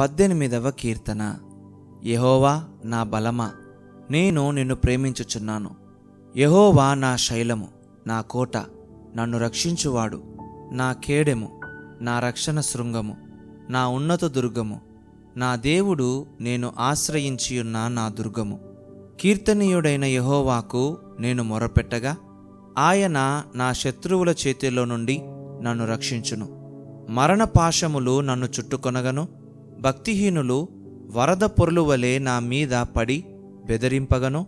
పద్దెనిమిదవ కీర్తన. యహోవా నా బలమా నేను నిన్ను ప్రేమించుచున్నాను. యహోవా నా శైలము నా కోట నన్ను రక్షించువాడు. నా కేడెము నా రక్షణ శృంగము నా ఉన్నత దుర్గము. నా దేవుడు నేను ఆశ్రయించియున్న నా దుర్గము. కీర్తనీయుడైన యహోవాకు నేను మొరపెట్టగా ఆయన నా శత్రువుల చేతిలో నుండి నన్ను రక్షించును. మరణ పాశములు నన్ను చుట్టుకొనగను. భక్తిహీనులు వరద పొరులు వలె నా మీద పడి బెదిరింపగను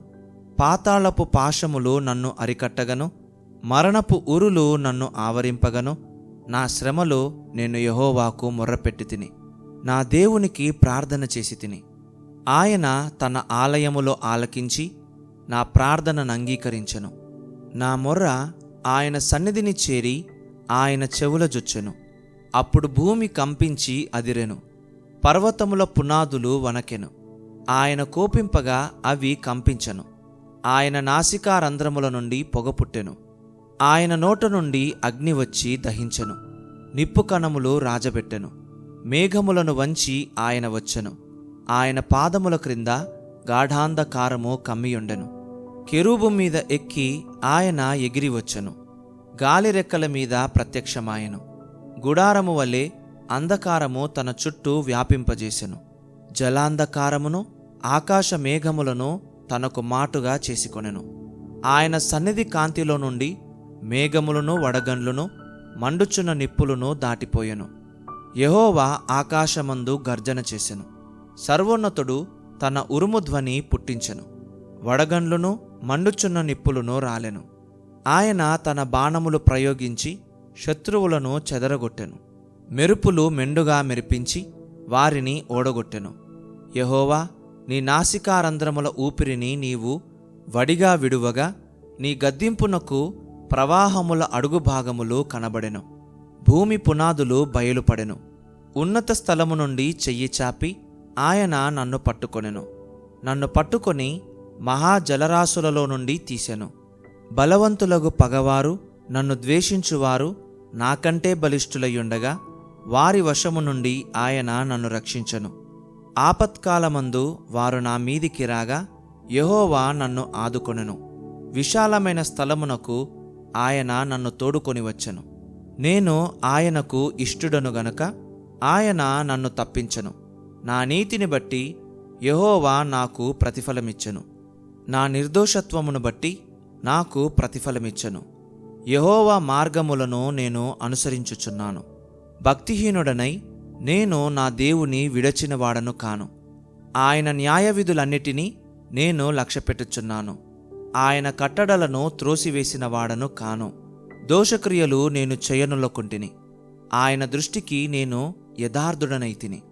పాతాళపు పాశములు నన్ను అరికట్టగను మరణపు ఉరులు నన్ను ఆవరింపగను. నా శ్రమలో నేను యహోవాకు మొర్రపెట్టి తిని నా దేవునికి ప్రార్థన చేసి తిని ఆయన తన ఆలయములో ఆలకించి నా ప్రార్థనను అంగీకరించెను. నా మొర్ర ఆయన సన్నిధిని చేరి ఆయన చెవుల జొచ్చెను. అప్పుడు భూమి కంపించి అదిరెను. పర్వతముల పునాదులు వనకెను ఆయన కోపింపగా అవి కంపించెను. ఆయన నాసికారంధ్రముల నుండి పొగ పుట్టెను. ఆయన నోట నుండి అగ్ని వచ్చి దహించెను. నిప్పు కణములు రాజబెట్టెను. మేఘములను వంచి ఆయన వచ్చెను. ఆయన పాదముల క్రింద గాఢాంధకారము కమ్మియుండెను. కెరూబు మీద ఎక్కి ఆయన ఎగిరి వచ్చెను. మీద ప్రత్యక్షమాయెను. గుడారము వలె అంధకారము తన చుట్టూ వ్యాపింపజేసెను. జలాంధకారమును ఆకాశ మేఘములను తనకు మాటుగా చేసుకొనెను. ఆయన సన్నిధి కాంతిలో నుండి మేఘములను వడగండ్లను మండుచున్న నిప్పులను దాటిపోయెను. యహోవా ఆకాశమందు గర్జన చేసెను. సర్వోన్నతుడు తన ఉరుము ధ్వని పుట్టించెను. వడగండ్లను మండుచున్న నిప్పులను రాలెను. ఆయన తన బాణములు ప్రయోగించి శత్రువులను చెదరగొట్టెను. మెరుపులు మెండుగా మెరిపించి వారిని ఓడగొట్టెను. యహోవా నీ నాసికారంధ్రముల ఊపిరిని నీవు వడిగా విడువగా నీ గద్దింపునకు ప్రవాహముల అడుగు భాగములు కనబడెను. భూమి పునాదులు బయలుపడెను. ఉన్నత స్థలము నుండి చెయ్యి చాపి ఆయన నన్ను పట్టుకొనెను. నన్ను పట్టుకొని మహాజలరాశులలో నుండి తీసెను. బలవంతులకు పగవారు నన్ను ద్వేషించువారు నాకంటే బలిష్ఠులయ్యుండగా వారి వశము నుండి ఆయన నన్ను రక్షించను. ఆపత్కాలమందు వారు నా మీదికి రాగా యహోవా నన్ను ఆదుకొనెను. విశాలమైన స్థలమునకు ఆయన నన్ను తోడుకొని వచ్చెను. నేను ఆయనకు ఇష్టుడను గనుక ఆయన నన్ను తప్పించను. నా నీతిని బట్టి యహోవా నాకు ప్రతిఫలమిచ్చెను. నా నిర్దోషత్వమును బట్టి నాకు ప్రతిఫలమిచ్చెను. యహోవా మార్గములను నేను అనుసరించుచున్నాను. భక్తిహీనుడనై నేను నా దేవుని విడచినవాడను కాను. ఆయన న్యాయవిధులన్నిటినీ నేను లక్ష్యపెట్టుచున్నాను. ఆయన కట్టడలను త్రోసివేసిన వాడను కాను. దోషక్రియలు నేను చేయనులకుంటిని. ఆయన దృష్టికి నేను యథార్థుడనైతిని.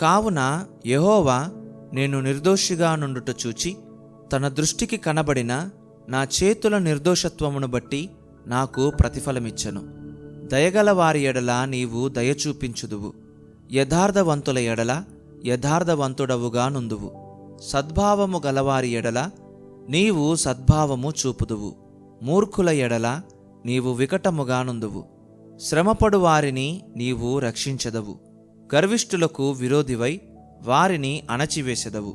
కావున యహోవా నేను నిర్దోషిగా నుండుట చూచి తన దృష్టికి కనబడిన నా చేతుల నిర్దోషత్వమును బట్టి నాకు ప్రతిఫలమిచ్చను. దయగల వారి ఎడల నీవు దయ చూపించుదువు యథార్థవంతుల ఎడల యథార్థవంతుడవుగా నుందువు. సద్భావము గలవారి ఎడల నీవు సద్భావము చూపుదువు. మూర్ఖుల ఎడల నీవు వికటముగా నుందువు. శ్రమపడు వారిని నీవు రక్షించదవు. గర్విష్ఠులకు విరోధివై వారిని అణచివేసెదవు.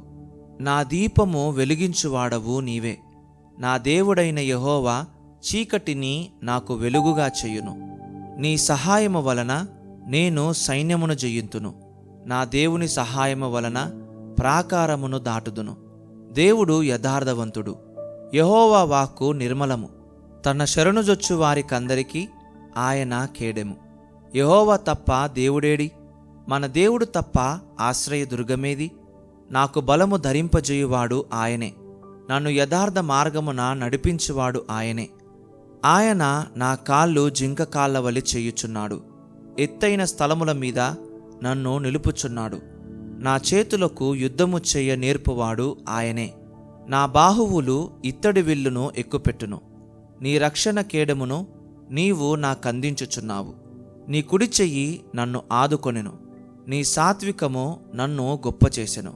నా దీపము వెలిగించువాడవు నీవే. నా దేవుడైన యహోవా చీకటిని నాకు వెలుగుగా చేయును. నీ సహాయము వలన నేను సైన్యమును జయింతును. నా దేవుని సహాయము వలన ప్రాకారమును దాటుదును. దేవుడు యథార్థవంతుడు. యహోవా వాక్కు నిర్మలము. తన శరణుజొచ్చు వారికందరికీ ఆయన కేడెము. యహోవా తప్ప దేవుడేడి? మన దేవుడు తప్ప ఆశ్రయ దుర్గమేది? నాకు బలము ధరింపజేయువాడు ఆయనే. నన్ను యథార్థ మార్గమున నడిపించువాడు ఆయనే. ఆయన నా కాళ్ళు జింక కాళ్ళ వలె చేయుచున్నాడు. ఎత్తైన స్థలముల మీద నన్ను నిలుపుచున్నాడు. నా చేతులకు యుద్ధము చెయ్య నేర్పువాడు ఆయనే. నా బాహువులు ఇత్తడి విల్లును ఎక్కుపెట్టును. నీ రక్షణ కేడమును నీవు నాకందించుచున్నావు. నీ కుడి చెయ్యి నన్ను ఆదుకొనెను. నీ సాత్వికము నన్ను గొప్ప చేసెను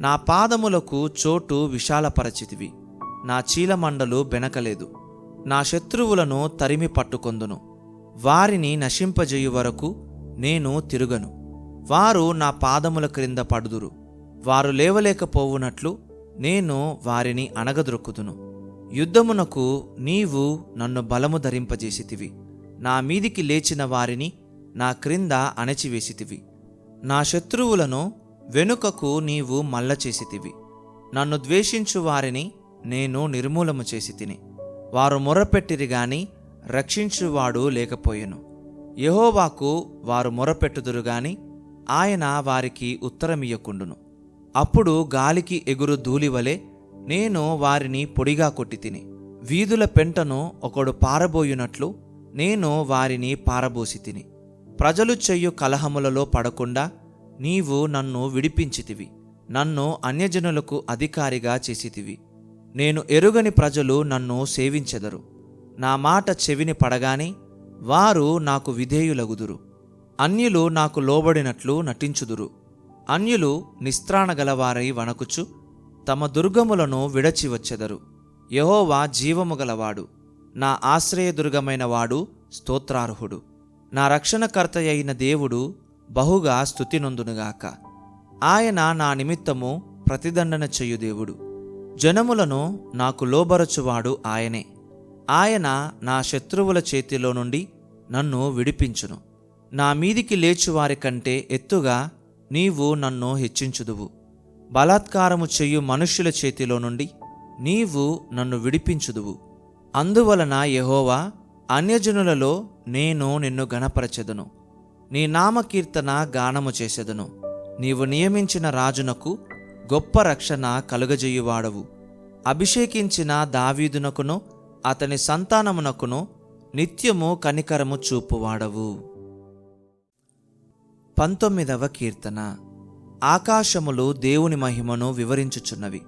నా పాదములకు చోటు విశాలపరచితివి. నా చీలమండలు బెనకలేదు. నా శత్రువులను తరిమి పట్టుకొందును. వారిని నశింపజేయు వరకు నేను తిరుగను. వారు నా పాదముల క్రింద పడుదురు. వారు లేవలేకపోవునట్లు నేను వారిని అణగదొరుకుదును. యుద్ధమునకు నీవు నన్ను బలము ధరింపజేసితివి. నా మీదికి లేచిన వారిని నా క్రింద అణచివేసితివి. నా శత్రువులను వెనుకకు నీవు మల్ల చేసితివి నన్ను ద్వేషించు వారిని నేను నిర్మూలము చేసి తిని వారు మొరపెట్టిరి గాని రక్షించువాడు లేకపోయెను. యహోవాకు వారు మొరపెట్టుదురు గాని ఆయన వారికి ఉత్తరమియ్యకుండును. అప్పుడు గాలికి ఎగురు ధూళివలె నేను వారిని పొడిగా కొట్టి తిని వీధుల పెంటను ఒకడు పారబోయునట్లు నేను వారిని పారబోసి తిని ప్రజలు చెయ్యు కలహములలో పడకుండా నీవు నన్ను విడిపించితివి. నన్ను అన్యజనులకు అధికారిగా చేసితివి. నేను ఎరుగని ప్రజలు నన్ను సేవించెదరు. నా మాట చెవిని పడగానే వారు నాకు విధేయులగుదురు. అన్యులు నాకు లోబడినట్లు నటించుదురు. అన్యులు నిస్త్రాణగలవారై వణకుచు తమ దుర్గములను విడచి వచ్చెదరు యహోవా జీవము గలవాడు నా ఆశ్రయదుర్గమైన వాడు స్తోత్రార్హుడు. నా రక్షణకర్త అయిన దేవుడు బహుగా స్తుతినొందునుగాక. ఆయన నా నిమిత్తము ప్రతిదండన చెయ్యు దేవుడు. జనములను నాకు లోబరచువాడు ఆయనే. ఆయన నా శత్రువుల చేతిలో నుండి నన్ను విడిపించును. నా మీదికి లేచువారి కంటే ఎత్తుగా నీవు నన్ను హెచ్చించుదువు. బలాత్కారము చెయ్యు మనుష్యుల చేతిలో నుండి నీవు నన్ను విడిపించుదువు. అందువలన యహోవా అన్యజనులలో నేను నిన్ను గణపరచెదను నీ నామకీర్తన గానము చేసెదను. నీవు నియమించిన రాజునకు గొప్ప రక్షణ కలుగజేయువాడవు. అభిషేకించిన దావీదునకును అతని సంతానమునకును నిత్యము కనికరము చూపువాడవు. పంతొమ్మిదవ కీర్తన. ఆకాశములు దేవుని మహిమను వివరించుచున్నవి.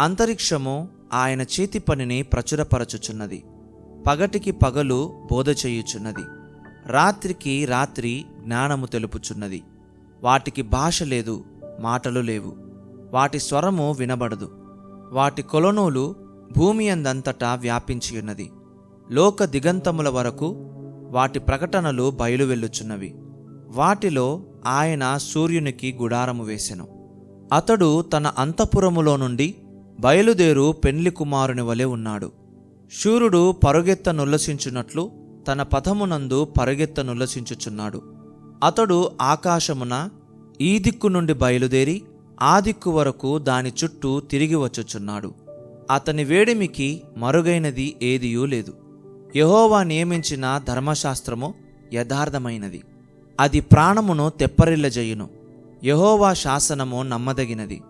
అంతరిక్షము ఆయన చేతి పనిని ప్రచురపరచుచున్నది. పగటికి పగలు బోధ చేయుచున్నది. రాత్రికి రాత్రి జ్ఞానము తెలుపుచున్నది. వాటికి భాష లేదు మాటలు లేవు. వాటి స్వరము వినబడదు. వాటి కొలనూలు భూమి అందంతటా వ్యాపించియున్నది. లోక దిగంతముల వరకు వాటి ప్రకటనలు బయలువెళ్ళుచున్నవి వాటిలో ఆయన సూర్యునికి గుడారము వేసెను. అతడు తన అంతఃపురములో నుండి బయలుదేరు పెండ్లి కుమారుని వలె ఉన్నాడు. శూరుడు పరుగెత్త నుల్లసించున్నట్లు తన పథమునందు పరుగెత్త నుల్లసించుచున్నాడు. అతడు ఆకాశమున ఈ దిక్కు నుండి బయలుదేరి ఆ దిక్కు వరకు దాని చుట్టూ తిరిగి వచ్చుచున్నాడు. అతని వేడిమికి మరుగైనది ఏదియూ లేదు. యహోవా నియమించిన ధర్మశాస్త్రము యథార్థమైనది. అది ప్రాణమును తెప్పరిల్లజేయును. యహోవా శాసనము నమ్మదగినది.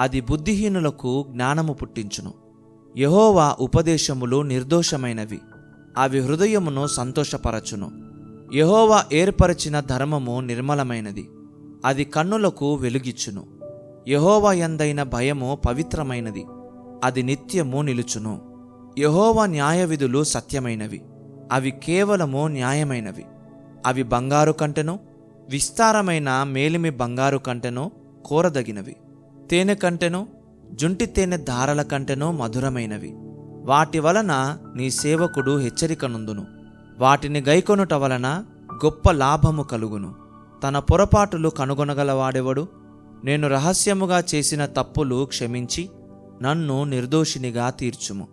అది బుద్ధిహీనులకు జ్ఞానము పుట్టించును. యహోవా ఉపదేశములు నిర్దోషమైనవి. అవి హృదయమును సంతోషపరచును. యహోవా ఏర్పరచిన ధర్మము నిర్మలమైనది. అది కన్నులకు వెలుగిచ్చును. యెహోవా ఎందైన భయము పవిత్రమైనది అది నిత్యము నిలుచును. యెహోవా న్యాయవిధులు సత్యమైనవి అవి కేవలము న్యాయమైనవి. అవి బంగారు కంటెను విస్తారమైన మేలిమి బంగారు కంటెను కోరదగినవి. తేనె కంటెను జుంటి తేనె ధారల కంటెను మధురమైనవి. వాటి వలన నీ సేవకుడు హెచ్చరికనుందును. వాటిని గైకొనుట వలన గొప్ప లాభము కలుగును. తన పొరపాటులు కనుగొనగలవాడెవడు? నేను రహస్యముగా చేసిన తప్పులు క్షమించి నన్ను నిర్దోషినిగా తీర్చుము.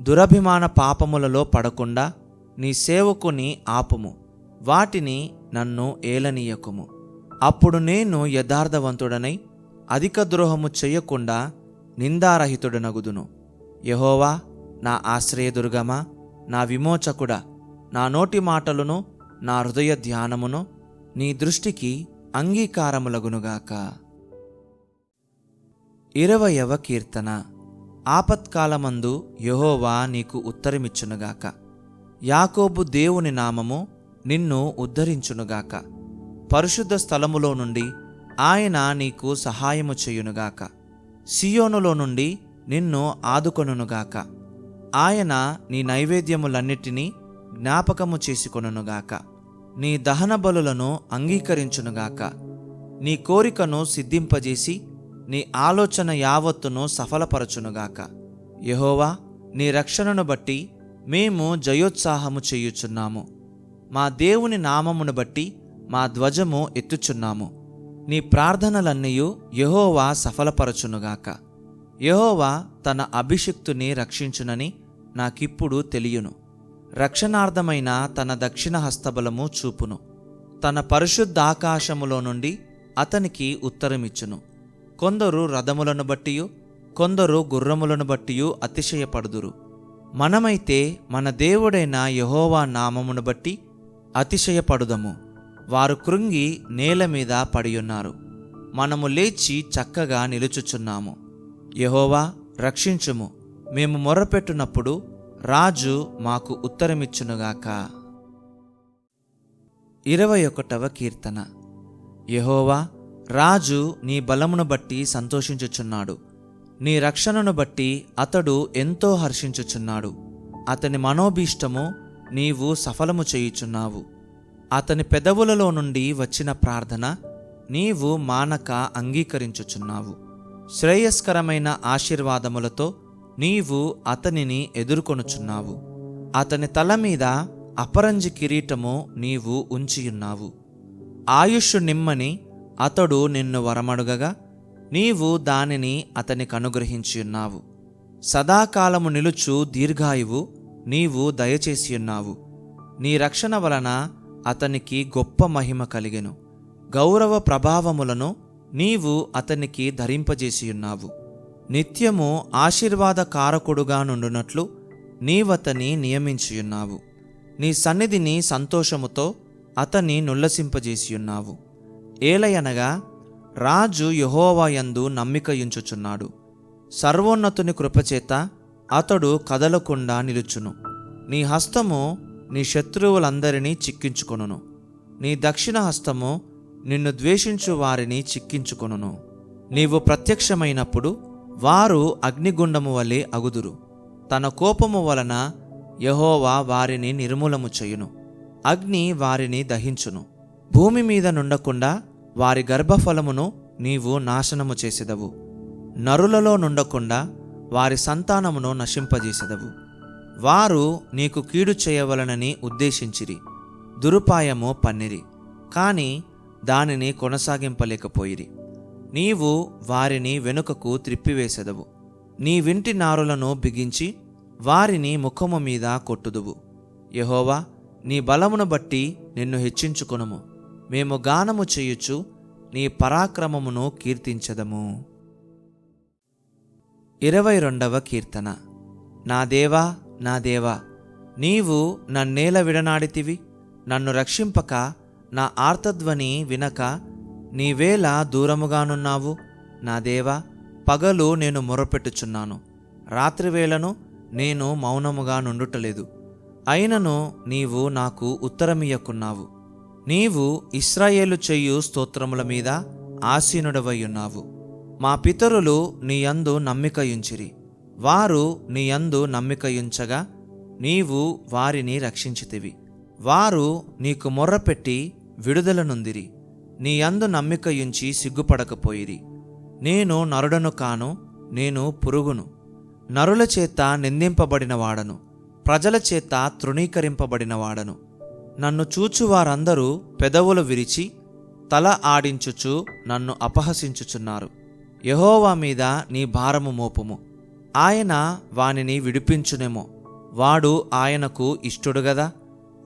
దురభిమాన పాపములలో పడకుండా నీ సేవకుని ఆపుము. వాటిని నన్ను ఏలనీయకుము. అప్పుడు నేను యథార్థవంతుడనై అధిక ద్రోహము చెయ్యకుండా నిందారహితుడనగుదును. యహోవా నా ఆశ్రయదుర్గమా నా విమోచకుడా నా నోటి మాటలను నా హృదయ ధ్యానమును నీ దృష్టికి అంగీకారములగునుగాక. ఇరవయవ కీర్తన. ఆపత్కాలమందు యెహోవా నీకు ఉత్తరమిచ్చునుగాక. యాకోబు దేవుని నామము నిన్ను ఉద్ధరించునుగాక. పరిశుద్ధ స్థలములో నుండి ఆయన నీకు సహాయము చేయునుగాక. సియోనులో నుండి నిన్ను ఆదుకొనుగాక ఆయన నీ నైవేద్యములన్నిటినీ జ్ఞాపకము చేసుకొనుగాక నీ దహన బలులను అంగీకరించునుగాక. నీ కోరికను సిద్ధింపజేసి నీ ఆలోచన యావత్తును సఫలపరచునుగాక. యహోవా నీ రక్షణను బట్టి మేము జయోత్సాహము చేయుచున్నాము. మా దేవుని నామమును బట్టి మా ధ్వజము ఎత్తుచున్నాము. నీ ప్రార్థనలన్నయూ యహోవా సఫలపరచునుగాక. యహోవా తన అభిషిక్తుని రక్షించునని నాకిప్పుడు తెలియను. రక్షణార్థమైన తన దక్షిణ హస్తబలము చూపును. తన పరిశుద్ధాకాశములో నుండి అతనికి ఉత్తరమిచ్చును. కొందరు రథములను బట్టియు కొందరు గుర్రములను బట్టియు అతిశయపడుదురు. మనమైతే మన దేవుడైన యహోవా నామమును బట్టి అతిశయపడుదము. వారు కృంగి నేల మీద పడియున్నారు. మనము లేచి చక్కగా నిలుచుచున్నాము. యహోవా రక్షించుము. మేము మొరపెట్టునప్పుడు రాజు మాకు ఉత్తరమిచ్చునుగాక. ఇరవై ఒకటవ కీర్తన. యహోవా రాజు నీ బలమును బట్టి సంతోషించుచున్నాడు. నీ రక్షణను బట్టి అతడు ఎంతో హర్షించుచున్నాడు. అతని మనోభీష్టము నీవు సఫలము చేయుచున్నావు. అతని పెదవులలో నుండి వచ్చిన ప్రార్థన నీవు మానక అంగీకరించుచున్నావు. శ్రేయస్కరమైన ఆశీర్వాదములతో నీవు అతనిని ఎదుర్కొనుచున్నావు. అతని తల మీద అపరంజి కిరీటము నీవు ఉంచియున్నావు. ఆయుష్ నిమ్మని అతడు నిన్ను వరమడుగగా నీవు దానిని అతనికి అనుగ్రహించియున్నావు సదాకాలము నిలుచు దీర్ఘాయువు నీవు దయచేసియున్నావు నీ రక్షణ వలన అతనికి గొప్ప మహిమ కలిగెను. గౌరవ ప్రభావములను నీవు అతనికి ధరింపజేసియున్నావు నిత్యము ఆశీర్వాద కారకుడుగా నుండునట్లు నీవతని నియమించియున్నావు నీ సన్నిధిని సంతోషముతో అతని నుల్లసింపజేసియున్నావు ఏలయనగా రాజు యహోవాయందు నమ్మికయుంచుచున్నాడు. సర్వోన్నతుని కృపచేత అతడు కదలకుండా నిలుచును. నీ హస్తము నీ శత్రువులందరినీ చిక్కించుకొనును. నీ దక్షిణ హస్తము నిన్ను ద్వేషించు వారిని చిక్కించుకొనును. నీవు ప్రత్యక్షమైనప్పుడు వారు అగ్నిగుండము వలె అగుదురు. తన కోపము వలన యహోవా వారిని నిర్మూలము చేయును. అగ్ని వారిని దహించును. భూమి మీద నుండకుండా వారి గర్భఫలమును నీవు నాశనము చేసెదవు. నరులలో నుండకుండా వారి సంతానమును నశింపజేసెదవు. వారు నీకు కీడు చేయవలనని ఉద్దేశించిరి. దురుపాయము పన్నిరి. కాని దానిని కొనసాగింపలేకపోయిరి. నీవు వారిని వెనుకకు త్రిప్పివేసెదవు. నీ వింటి నారులను బిగించి వారిని ముఖము మీద కొట్టుదువు. యహోవా నీ బలమును బట్టి నిన్ను హెచ్చించుకొనుము. మేము గానము చేయుచు నీ పరాక్రమమును కీర్తించదము. ఇరవై రెండవ కీర్తన. నా దేవా నా దేవా నీవు నన్నేల విడనాడితివి నన్ను రక్షింపక నా ఆర్తధ్వని వినక నీవేళ దూరముగానున్నావు. నా దేవా పగలు నేను మొరపెట్టుచున్నాను. రాత్రివేళను నేను మౌనముగా నుండుటలేదు. అయినను నీవు నాకు ఉత్తరమియ్యకున్నావు. నీవు ఇస్రాయేలు చెయ్యు స్తోత్రముల మీద ఆసీనుడవయ్యున్నావు. మా పితరులు నీయందు నమ్మికయుంచిరి. వారు నీయందు నమ్మికయుంచగా నీవు వారిని రక్షించితివి. వారు నీకు మొర్రపెట్టి విడుదలనుందిరి నీయందు నమ్మికయుంచి సిగ్గుపడకపోయిరి. నేను నరుడను కాను నేను పురుగును. నరుల చేత నిందింపబడినవాడను ప్రజల చేత తృణీకరింపబడినవాడను. నన్ను చూచు వారందరూ పెదవులు విరిచి తల ఆడించుచు నన్ను అపహసించుచున్నారు. యహోవా మీద నీ భారము మోపుము. ఆయన వానిని విడిపించునేమో. వాడు ఆయనకు ఇష్టుడు గదా?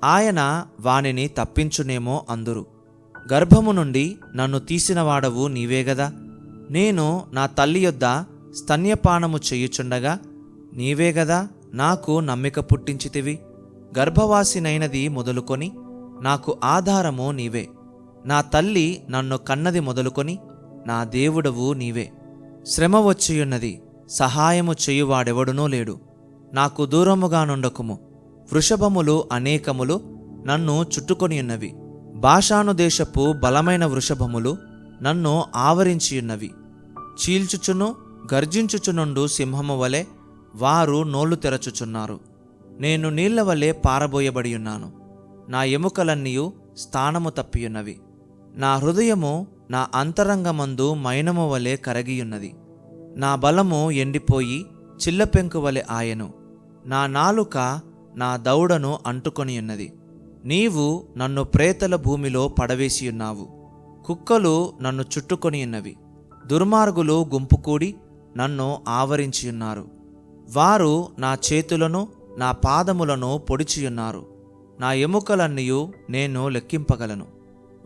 ఆయన వానిని తప్పించునేమో అందురు. గర్భము నుండి నన్ను తీసినవాడవు నీవే గదా? నేను నా తల్లి యొద్ద స్తన్యపానము చేయుచుండగా నీవే గదా? నాకు నమ్మిక పుట్టించితివి. గర్భవాసినైనది మొదలుకొని నాకు ఆధారము నీవే. నా తల్లి నన్ను కన్నది మొదలుకొని నా దేవుడవు నీవే. శ్రమ వచ్చియున్నది సహాయము చేయువాడెవడునూ లేడు. నాకు దూరముగా నుండకుము. వృషభములు అనేకములు నన్ను చుట్టుకొనియున్నవి. భాషానుదేశపు బలమైన వృషభములు నన్ను ఆవరించియున్నవి. చీల్చుచును గర్జించుచునుండు సింహము వలె వారు నోళ్ళు తెరచుచున్నారు. నేను నీళ్ళ వలె పారబోయబడి ఉన్నాను. నా ఎముకలన్నీయు స్థానము తప్పియున్నవి. నా హృదయము నా అంతరంగమందు మైనము వలె కరగియున్నది. నా బలము ఎండిపోయి చిల్లపెంకు వలె ఆయను. నా నాలుక నా దౌడను అంటుకొనియున్నది. నీవు నన్ను ప్రేతల భూమిలో పడవేసియున్నావు. కుక్కలు నన్ను చుట్టుకొని ఉన్నవి దుర్మార్గులు గుంపుకూడి నన్ను ఆవరించియున్నారు. వారు నా చేతులను నా పాదములను పొడిచియున్నారు. నా ఎముకలన్నయు నేను లెక్కింపగలను.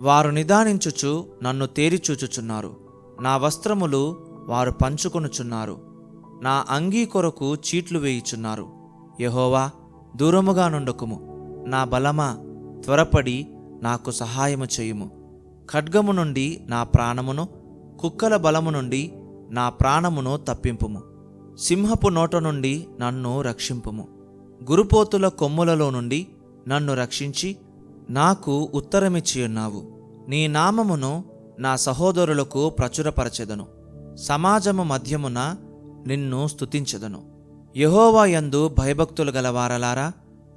వారు నిదానించుచు నన్ను తేరిచూచుచున్నారు. నా వస్త్రములు వారు పంచుకొనుచున్నారు. నా అంగీ కొరకు చీట్లు వేయుచున్నారు. యహోవా దూరముగా నుండకుము. నా బలమా త్వరపడి నాకు సహాయము చేయుము. ఖడ్గము నుండి నా ప్రాణమును కుక్కల బలము నుండి నా ప్రాణమును తప్పింపుము. సింహపు నోట నుండి నన్ను రక్షింపుము. గురుపోతుల కొమ్ములలో నుండి నన్ను రక్షించి నాకు ఉత్తరమిచ్చియున్నావు. నీ నామమును నా సహోదరులకు ప్రచురపరచెదను. సమాజము మధ్యమున నిన్ను స్తుతించెదను. యహోవాయందు భయభక్తులు గలవారలారా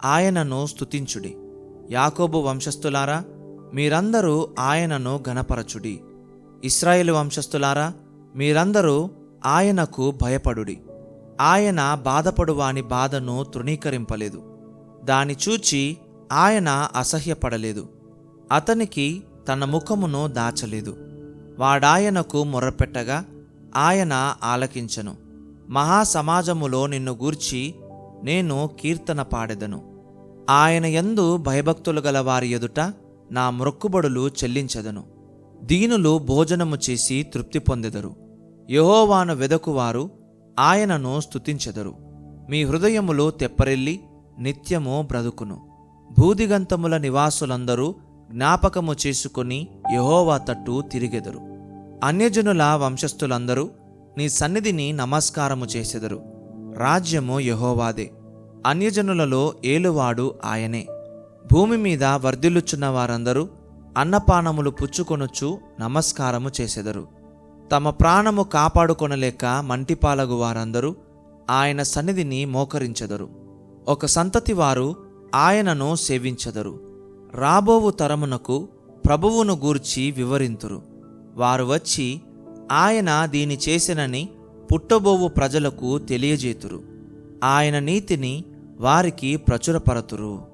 ఆయనను స్తుతించుడి. యాకోబు వంశస్థులారా మీరందరూ ఆయనను గణపరచుడి ఇస్రాయేలు వంశస్థులారా మీరందరూ ఆయనకు భయపడుడి. ఆయన బాధపడువాని బాధను తృణీకరింపలేదు. దాని చూచి ఆయన అసహ్యపడలేదు. అతనికి తన ముఖమును దాచలేదు. వాడాయనకు మొర్రపెట్టగా ఆయన ఆలకించను. మహాసమాజములో నిన్ను గూర్చి నేను కీర్తన పాడెదను. ఆయన యందు భయభక్తులు గల వారి ఎదుట నా మొక్కుబడులు చెల్లించెదను. దీనులు భోజనము చేసి తృప్తి పొందెదరు. యహోవాను వెదకువారు ఆయనను స్తుతించెదరు. మీ హృదయములు తెప్పరెల్లి నిత్యము బ్రతుకును. భూదిగంతముల నివాసులందరూ జ్ఞాపకము చేసుకుని యహోవా తట్టు తిరిగెదరు. అన్యజనుల వంశస్థులందరూ నీ సన్నిధిని నమస్కారము చేసెదరు. రాజ్యము యహోవాదే. అన్యజనులలో ఏలువాడు ఆయనే. భూమి మీద వర్ధిల్లుచున్న వారందరూ అన్నపానములు పుచ్చుకొనుచు నమస్కారము చేసెదరు. తమ ప్రాణము కాపాడుకొనలేక మంటిపాలగు వారందరూ ఆయన సన్నిధిని మోకరించెదరు. ఒక సంతతి వారు ఆయనను సేవించెదరు. రాబోవు తరమునకు ప్రభువును గూర్చి వివరింతురు. వారు వచ్చి ఆయన దీని చేసినని పుట్టబోవు ప్రజలకు తెలియజేతురు. ఆయన నీతిని వారికి ప్రచురపరతురు.